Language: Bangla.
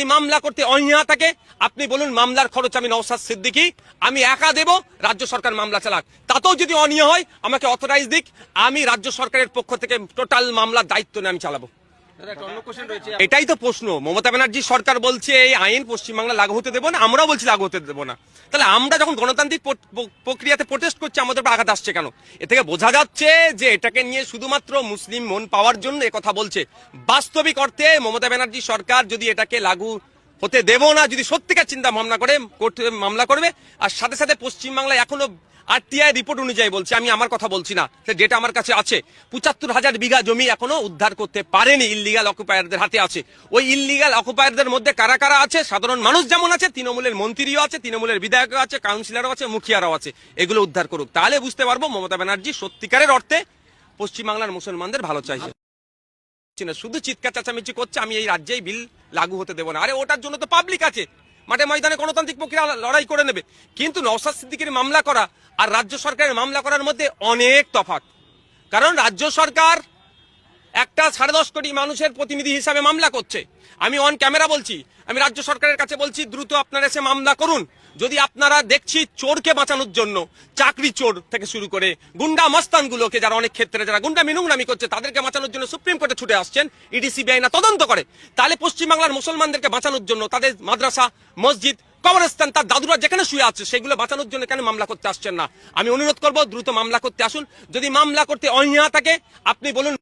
যদি মামলা করতে অহিয়া থাকে, আপনি বলুন মামলার খরচ আমি নওসাদ সিদ্দিকি, আমি একা দেব, রাজ্য সরকার মামলা চালাক। তাতেও যদি অনীহা হয়, আমাকে অথরাইজ দিক, আমি রাজ্য সরকারের পক্ষ থেকে টোটাল মামলার দায়িত্ব নিয়ে আমি চালাবো। এটাই তো প্রশ্ন। মমতা ব্যানার্জি সরকার বলছে, এই আইন পশ্চিমবাংলা লাগু হতে দেবো না, আমরাও বলছি লাগু হতে দেবো না। তাহলে আমরা যখন গণতান্ত্রিক প্রক্রিয়াতে প্রোটেস্ট করছি, আমাদের উপর আঘাত আসছে কেন? এ থেকে বোঝা যাচ্ছে যে এটাকে নিয়ে শুধুমাত্র মুসলিম মন পাওয়ার জন্য কথা বলছে। বাস্তবিক অর্থে মমতা ব্যানার্জি সরকার যদি এটাকে লাগু হতে দেবো না, যদি সত্যিকার চিন্তা ভাবনা করে মামলা করবে, আর সাথে সাথে পশ্চিমবাংলায় এখনও আরটিআই রিপোর্ট অনুযায়ী বলছি, আমি আমার কথা বলছি না, সে ডেটা আমার কাছে আছে। পঁচাত্তর হাজার বিঘা জমি এখনও উদ্ধার করতে পারেনি ইল্লিগাল অকুপায়ারদের হাতে আছে। ওই ইল্লিগাল অকুপায়ারদের মধ্যে কারা কারা আছে? সাধারণ মানুষ যেমন আছে, তৃণমূলের মন্ত্রীও আছে, তৃণমূলের বিধায়কও আছে, কাউন্সিলরও আছে, মুখিয়ারাও আছে। এগুলো উদ্ধার করুক। তাহলে বুঝতে পারব মমতা ব্যানার্জি সত্যিকারের অর্থে পশ্চিমবাংলার মুসলমানদের ভালো চাইছে। করছি না, শুধু চিৎকার চেঁচামেচি করছে, আমি এই রাজ্যেই বিল লাগু হতে দেবো না। আরে, ওটার জন্য তো পাবলিক আছে। মাঠে ময়দানে গণতান্ত্রিক প্রক্রিয়া লড়াই করে নেবে। কিন্তু নওসাদ সিদ্দিকের মামলা করা আর রাজ্য সরকারের মামলা করার মধ্যে অনেক তফাৎ। কারণ রাজ্য সরকার একটা সাড়ে দশ কোটি মানুষের প্রতিনিধি হিসাবে মামলা করছে। আমি অন ক্যামেরা বলছি, আমি রাজ্য সরকারের কাছে বলছি, দ্রুত আপনারা এসে মামলা করুন। যদি আপনারা দেখছি চোরকে বাঁচানোর জন্য, চাকরি চোর থেকে শুরু করে গুন্ডা মস্তানগুলোকে যারা অনেক ক্ষেত্রে যারা গুন্ডা মিনুংরামি করছে, তাদেরকে বাঁচানোর জন্য সুপ্রিম কোর্টে ছুটে আসছেন, ইডি, সিবিআই না তদন্ত করে। তাহলে পশ্চিমবাংলার মুসলমানদেরকে বাঁচানোর জন্য তাদের মাদ্রাসা, মসজিদ, কবরস্থান, তার দাদুরা যেখানে শুয়ে আছে, সেগুলো বাঁচানোর জন্য কেন মামলা করতে আসছেন না? আমি অনুরোধ করব, দ্রুত মামলা করতে আসুন। যদি মামলা করতে অনীহা থাকে, আপনি বলুন